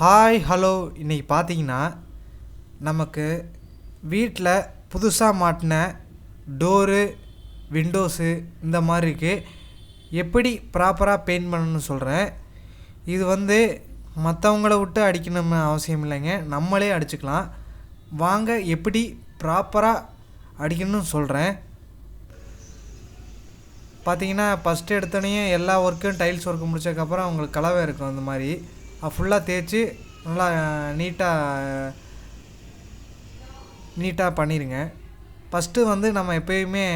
Hi hello இன்றைக்கி பார்த்தீங்கன்னா நமக்கு வீட்டில் புதுசாக மாட்டின டோரு விண்டோஸு இந்த மாதிரி இருக்குது எப்படி ப்ராப்பராக பெயிண்ட் பண்ணணும்னு சொல்கிறேன் இது வந்து மற்றவங்கள விட்டு அடிக்கணும்னு அவசியம் இல்லைங்க. நம்மளே அடிச்சுக்கலாம். வாங்க எப்படி ப்ராப்பராக அடிக்கணும்னு சொல்கிறேன் பார்த்தீங்கன்னா ஃபஸ்ட்டு எடுத்தோடனே எல்லா ஒர்க்கும் டைல்ஸ் ஒர்க்கு முடிச்சதுக்கப்புறம் அவங்களுக்கு கலவை இருக்கும் அந்த மாதிரி. ஃபுல்லாக தேய்ச்சி நல்லா நீட்டாக நீட்டாக பண்ணிடுங்க ஃபஸ்ட்டு வந்து நம்ம எப்பயுமே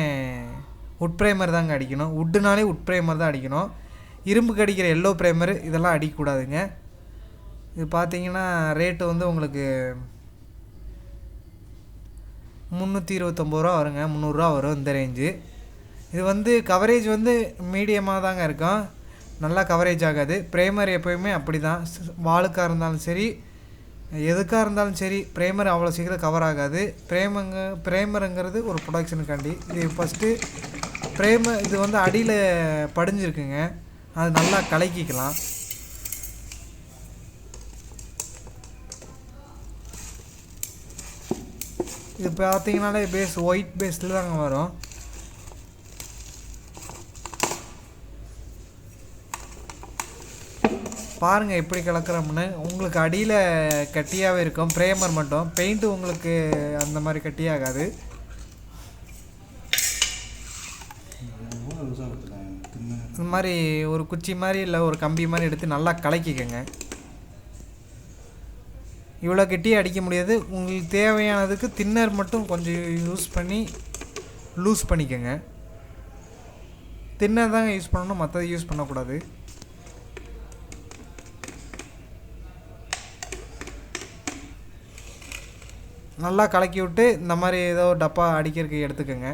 உட் ப்ரைமர் தாங்க அடிக்கணும். உட்டுனாலே உட் ப்ரைமர் தான் அடிக்கணும். இரும்புக்கு அடிக்கிற எல்லோ ப்ரைமர் இதெல்லாம் அடிக்கக்கூடாதுங்க. இது பார்த்தீங்கன்னா ரேட்டு வந்து உங்களுக்கு முந்நூற்றி இருபத்தொம்போது ரூபா வருங்க. முந்நூறுரூவா வரும் இந்த ரேஞ்சு இது வந்து கவரேஜ் வந்து மீடியமாக தாங்க இருக்கும். நல்லா கவரேஜ் ஆகாது. ப்ரைமர் எப்போயுமே அப்படி தான் வாளுக்காக இருந்தாலும் சரி எதுக்காக இருந்தாலும் சரி ப்ரைமர் அவ்வளோ சீக்கிரம் கவர் ஆகாது. ப்ரேமங்க ப்ரைமருங்கிறது ஒரு ப்ரொடக்ஷனுக்காண்டி இது ஃபஸ்ட்டு ப்ரேமர் இது வந்து அடியில் படிஞ்சிருக்குங்க. அது நல்லா கலக்கிக்கலாம். இது பார்த்தீங்கனாலே பேஸ் ஒயிட் பேஸில் தாங்க வரும். பாருங்கள் எப்படி கலக்கிறோம்னு. உங்களுக்கு அடியில் கட்டியாகவே இருக்கும். ப்ரேமர் மட்டும். பெயிண்ட்டு உங்களுக்கு அந்த மாதிரி கட்டியாகாது. இந்த மாதிரி ஒரு குச்சி மாதிரி இல்லை ஒரு கம்பி மாதிரி எடுத்து நல்லா கலக்கிக்கோங்க. இவ்வளோ கெட்டியே அடிக்க முடியாது. உங்களுக்கு தேவையானதுக்கு தின்னர் மட்டும் கொஞ்சம் யூஸ் பண்ணி லூஸ் பண்ணிக்கோங்க. தின்னர் தாங்க யூஸ் பண்ணணும். மற்றது யூஸ் பண்ணக்கூடாது. நல்லா கலக்கி விட்டு இந்த மாதிரி ஏதோ டப்பா அடிக்கிறதுக்கு எடுத்துக்கோங்க.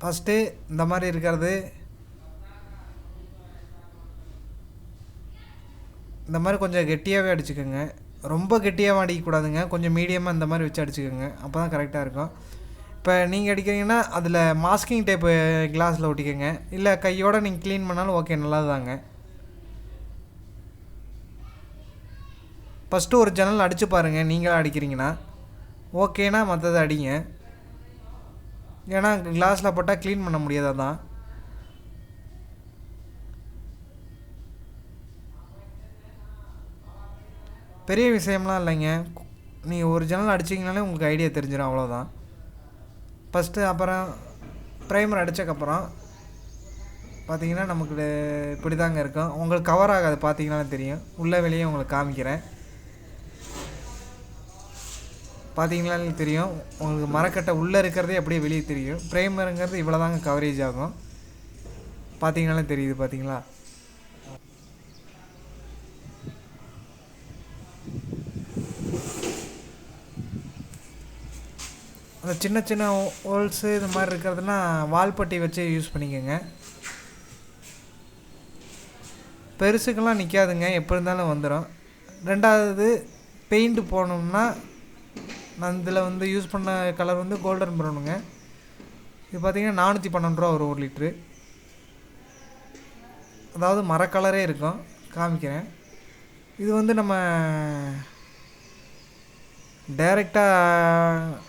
ஃபஸ்ட்டு இந்த மாதிரி இருக்கிறது. இந்த மாதிரி கொஞ்சம் கெட்டியாகவே அடிச்சுக்கோங்க. ரொம்ப கெட்டியாக அடிக்கக்கூடாதுங்க கொஞ்சம் மீடியமாக இந்த மாதிரி வச்சு அடிச்சுக்கோங்க. அப்போ தான் கரெக்டாக இருக்கும். இப்போ நீங்கள் அடிக்கிறீங்கன்னா அதில் மாஸ்கிங் டேப்பு கிளாஸில் ஒட்டிக்கோங்க. இல்லை கையோடு நீங்கள் க்ளீன் பண்ணாலும் ஓகே நல்லதுதாங்க. ஃபஸ்ட்டு ஒரு ஜன்னல் அடித்து பாருங்கள் நீங்களாக அடிக்கிறீங்கன்னா ஓகேனா மற்றதை அடிங்க. ஏன்னா கிளாஸில் போட்டால் க்ளீன் பண்ண முடியாதான் பெரிய விஷயம்லாம் இல்லைங்க. நீங்கள் ஒரு ஜன்னல் அடிச்சிங்கனாலே உங்களுக்கு ஐடியா தெரிஞ்சிடும் அவ்வளோதான் ஃபஸ்ட்டு அப்புறம் ப்ரைமர் அடித்தக்கப்புறம் பார்த்தீங்கன்னா நமக்கு இப்படி தாங்க இருக்கும். உங்களுக்கு கவர் ஆகாது பார்த்தீங்கன்னாலே தெரியும். உள்ளே வெளியே உங்களுக்கு காமிக்கிறேன். பார்த்தீங்கனாலே தெரியும். உங்களுக்கு மரக்கட்டை உள்ளே இருக்கிறதே அப்படியே வெளியே தெரியும். ப்ரைமருங்கிறது இவ்வளோ தாங்க கவரேஜ் ஆகும். பார்த்தீங்கனாலே தெரியுது பார்த்தீங்களா அந்த சின்ன சின்ன ஹோல்ஸு இது மாதிரி இருக்கிறதுனா வால்பட்டி வச்சு யூஸ் பண்ணிக்கோங்க. பெருசுக்கெல்லாம் நிற்காதுங்க எப்போ இருந்தாலும் வந்துடும் ரெண்டாவது பெயிண்ட் போனோம்னா நான் இதில் வந்து யூஸ் பண்ண கலர் வந்து கோல்டன் ப்ரௌனுங்க இது பார்த்திங்கன்னா நானூற்றி பன்னெண்டு ரூபா ஒரு ஒரு லிட்ரு. அதாவது மரக்கலரே இருக்கும் காமிக்கிறேன். இது வந்து நம்ம டைரெக்டாக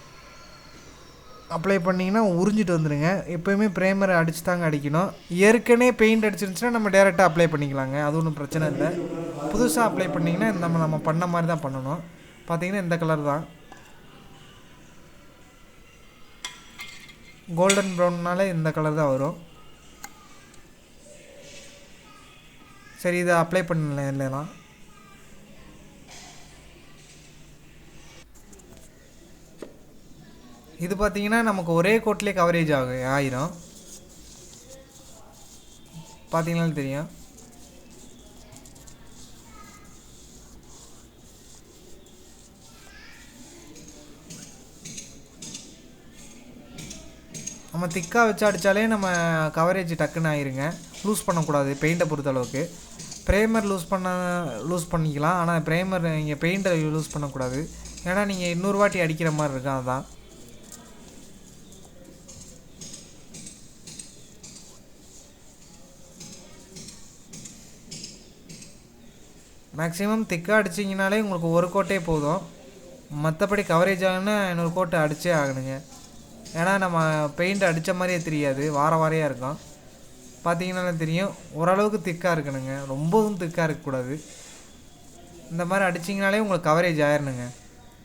அப்ளை பண்ணிங்கன்னா உறிஞ்சிட்டு வந்துடுங்க எப்போயுமே ப்ரைமரை அடிச்சு தாங்க அடிக்கணும். ஏற்கனவே பெயிண்ட் அடிச்சிருந்துச்சுன்னா நம்ம டேரெக்டாக அப்ளை பண்ணிக்கலாங்க. அது ஒன்றும் பிரச்சனை இல்லை. புதுசாக அப்ளை பண்ணிங்கன்னா நம்ம நம்ம பண்ண மாதிரி தான் பண்ணணும். பார்த்திங்கன்னா இந்த கலர் தான். கோல்டன் ப்ரௌன்னாலே இந்த கலர் தான் வரும். சரி இதை அப்ளை பண்ணல இல்லைனா இது பார்த்தீங்கன்னா நமக்கு ஒரே கோட்லேயே கவரேஜ் ஆகும் ஆயிரும். பார்த்தீங்கன்னாலும் தெரியும். நம்ம திக்காக வச்சு அடித்தாலே நம்ம கவரேஜ் டக்குன்னு ஆயிருங்க. லூஸ் பண்ணக்கூடாது பெயிண்ட்டை பொறுத்த அளவுக்கு ப்ரேமர் லூஸ் பண்ண லூஸ் பண்ணிக்கலாம். ஆனால் ப்ரேமர் நீங்கள் பெயிண்டை லூஸ் பண்ணக்கூடாது. ஏன்னா நீங்கள் இன்னொரு வாட்டி அடிக்கிற மாதிரி இருக்கும் அதுதான் மேக்ஸிமம் திக்காக அடிச்சிங்கனாலே உங்களுக்கு ஒரு கோட்டே போதும். மற்றபடி கவரேஜ் ஆகுனா இன்னொரு கோட்டை அடிச்சே ஆகணுங்க. ஏன்னா நம்ம பெயிண்ட் அடித்த மாதிரியே தெரியாது. வார வாரையாக இருக்கும். பார்த்தீங்கன்னாலே தெரியும். ஓரளவுக்கு திக்காக இருக்கணுங்க. ரொம்பவும் திக்காக இருக்கக்கூடாது. இந்த மாதிரி அடிச்சிங்கனாலே உங்களுக்கு கவரேஜ் ஆயிடணுங்க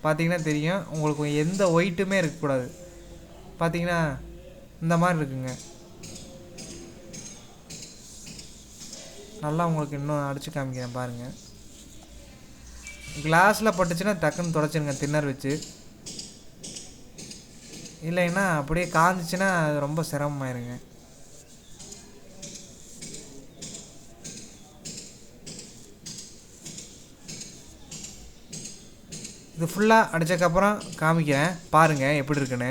பார்த்தீங்கன்னா தெரியும். உங்களுக்கு எந்த ஒயிட்டுமே இருக்கக்கூடாது. பார்த்தீங்கன்னா இந்த மாதிரி இருக்குங்க. நல்லா உங்களுக்கு இன்னும் அடித்து காமிக்கிறேன் பாருங்கள் கிளாஸில் பட்டுச்சுன்னா டக்குன்னு தொடச்சிருங்க தின்னர் வச்சு. இல்லைன்னா அப்படியே காஞ்சிச்சுன்னா அது ரொம்ப சிரமமாயிருங்க. இது ஃபுல்லாக அடித்ததுக்கப்புறம் காமிக்கிறேன். பாருங்கள் எப்படி இருக்குன்னு.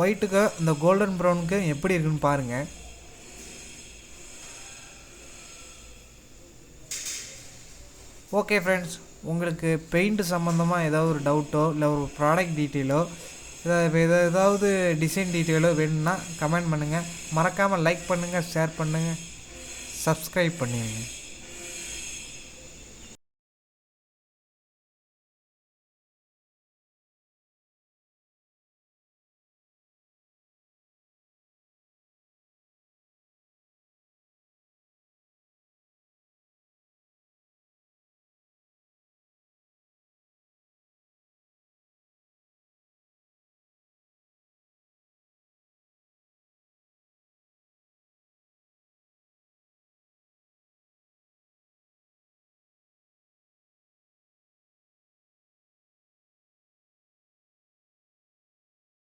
ஒயிட்டுக்கு இந்த கோல்டன் ப்ரௌனுக்கு எப்படி இருக்குன்னு பாருங்கள் ஓகே ஃப்ரெண்ட்ஸ் உங்களுக்கு பெயிண்ட் சம்மந்தமாக ஏதாவது ஒரு டவுட்டோ இல்லை ஒரு ப்ராடக்ட் டீட்டெயிலோ ஏதாவது ஏதாவது டிசைன் டீட்டெயிலோ வேணும்னா கமெண்ட் பண்ணுங்கள் மறக்காமல் லைக் பண்ணுங்கள் ஷேர் பண்ணுங்கள் சப்ஸ்கிரைப் பண்ணிடுங்க